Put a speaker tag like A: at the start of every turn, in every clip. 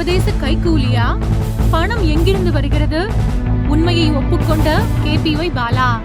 A: சர்வதேச கைகூலியா? பணம் எங்கிருந்து வருகிறது? உண்மையை ஒப்புக்கொண்ட கேபிஒய் பாலா.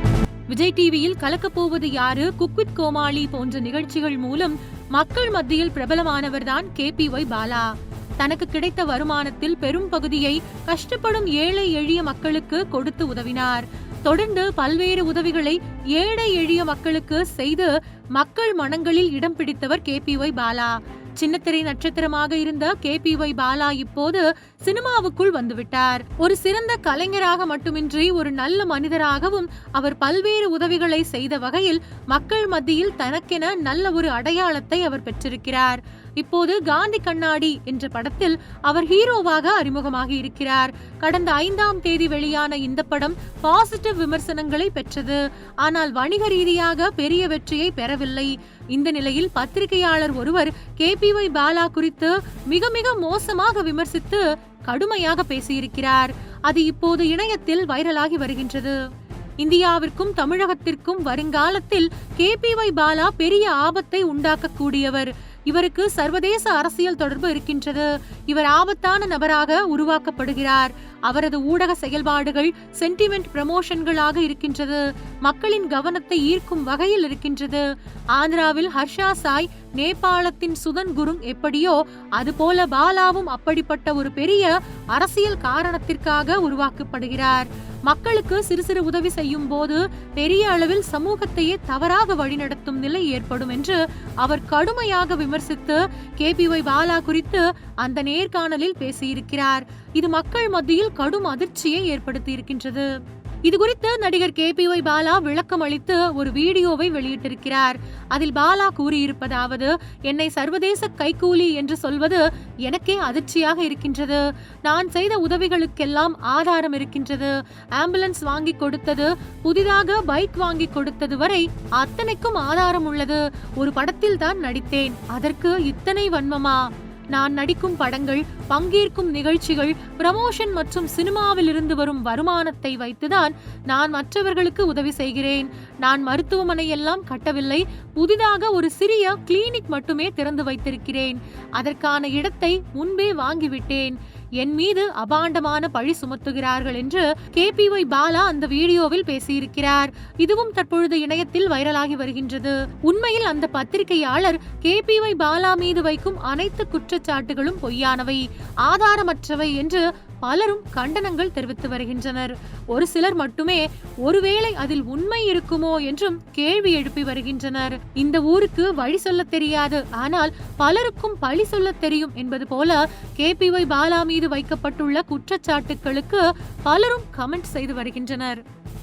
A: விஜய் டிவியில் கலக்கப்போவது யாரு? குக்வித் கோமாளி போன்ற நிகழ்ச்சிகள் மூலம் மக்கள் மத்தியில் பிரபலமானவர்தான் கேபிஒய் பாலா. தனக்கு கிடைத்த வருமானத்தில் பெரும் பகுதியை கஷ்டப்படும் ஏழை எளிய மக்களுக்கு கொடுத்து உதவினார். தொடர்ந்து பல்வேறு உதவிகளை ஏழை எளிய மக்களுக்கு செய்து மக்கள் மனங்களில் இடம் பிடித்தவர் கேபிஒய் பாலா. சின்னத்திரை நட்சத்திரமாக இருந்த கே பி ஒய் பாலா இப்போது சினிமாவுக்குள் வந்துவிட்டார். ஒரு சிறந்த கலைஞராக மட்டுமின்றி ஒரு நல்ல மனிதராகவும் அவர் பல்வேறு உதவிகளை செய்த வகையில் மக்கள் மத்தியில் தனக்கென நல்ல ஒரு அடையாளத்தை அவர் பெற்றிருக்கிறார். இப்போது காந்தி கண்ணாடி என்ற படத்தில் அவர் ஹீரோவாக அறிமுகமாகி இருக்கிறார். கடந்த ஐந்தாம் தேதி வெளியான இந்த படம் பாசிட்டிவ் விமர்சனங்களை பெற்றது. ஆனால் வணிக ரீதியாக பெரிய வெற்றியை பெறவில்லை. இந்த நிலையில் பத்திரிகையாளர் ஒருவர் கேபிஒய் பாலா குறித்து மிக மிக மோசமாக விமர்சித்து கடுமையாக பேசியிருக்கிறார். அது இப்போது இணையத்தில் வைரலாகி வருகின்றது. இந்தியாவிற்கும் தமிழகத்திற்கும் வருங்காலத்தில் கேபிஒய் பாலா பெரிய ஆபத்தை உண்டாக்கக்கூடியவர். இவருக்கு சர்வதேச அரசியல் தொடர்பு இருக்கின்றது. இவர் ஆபத்தான நபராக உருவாக்கப்படுகிறார். அவரது ஊடக செயல்பாடுகள் சென்டிமெண்ட் ப்ரமோஷன்களாக இருக்கின்றது மக்களின் கவனத்தை ஈர்க்கும் வகையில் இருக்கின்றது. ஆந்திராவில் ஹர்ஷா சாய் நேபாளத்தின் சுதன் குருங் எப்படியோ அதுபோல பாலாவும் அப்படிப்பட்ட ஒரு பெரிய அரசியல் காரணத்திற்காக உருவாக்கப்படுகிறார். மக்களுக்கு சிறு சிறு உதவி செய்யும் போது பெரிய அளவில் சமூகத்தையே தவறாக வழிநடத்தும் நிலை ஏற்படும் என்று அவர் கடுமையாக விமர்சித்து கேபிஒய் பாலா குறித்து அந்த நேர்காணலில் பேசியிருக்கிறார். இது மக்கள் மத்தியில் கடும் அதிர்ச்சியை ஏற்படுத்தி இருக்கின்றது இது குறித்து நடிகர் கே பி ஒய் பாலா விளக்கம் அளித்து ஒரு வீடியோவை வெளியிட்டிருக்கிறார். அதில் பாலா கூறியிருப்பதாவது என்னை சர்வதேச கைகூலி என்று சொல்வது எனக்கே அதிர்ச்சியாக இருக்கின்றது. நான் செய்த உதவிகளுக்கெல்லாம் ஆதாரம் இருக்கின்றது. ஆம்புலன்ஸ் வாங்கி கொடுத்தது புதிதாக பைக் வாங்கி கொடுத்தது வரை அத்தனைக்கும் ஆதாரம் உள்ளது. ஒரு படத்தில் தான் நடித்தேன். அதற்கு இத்தனை வன்மமா? நான் நடிக்கும் படங்கள் பங்கேற்கும் நிகழ்ச்சிகள் ப்ரமோஷன் மற்றும் சினிமாவில் இருந்து வரும் வருமானத்தை வைத்துதான் நான் மற்றவர்களுக்கு உதவி செய்கிறேன். நான் மருத்துவமனை எல்லாம் கட்டவில்லை. புதிதாக ஒரு சிறிய கிளினிக் மட்டுமே திறந்து வைத்திருக்கிறேன். அதற்கான இடத்தை முன்பே வாங்கிவிட்டேன். என் மீது அபாண்டமான பழி சுமத்துகிறார்கள் என்று கேபிஒய் பாலா அந்த வீடியோவில் பேசியிருக்கிறார். இதுவும் தற்பொழுது இணையத்தில் வைரலாகி வருகின்றது. உண்மையில் அந்த பத்திரிகையாளர் கே பி ஒய் பாலா மீது வைக்கும் அனைத்து குற்றச்சாட்டுகளும் பொய்யானவை. ஆதாரமற்றவை என்று பலரும் கண்டனங்கள் தெரிவித்து வருகின்றனர். ஒரு சிலர் மட்டுமே ஒருவேளை அதில் உண்மை இருக்குமோ? என்றும் கேள்வி எழுப்பி வருகின்றனர். இந்த ஊருக்கு வழி சொல்ல தெரியாது. ஆனால் பலருக்கும் பழி சொல்ல தெரியும் என்பது போல கே. பி. ஒய் பாலா மீது வைக்கப்பட்டுள்ள குற்றச்சாட்டுகளுக்கு பலரும் கமெண்ட் செய்து வருகின்றனர்.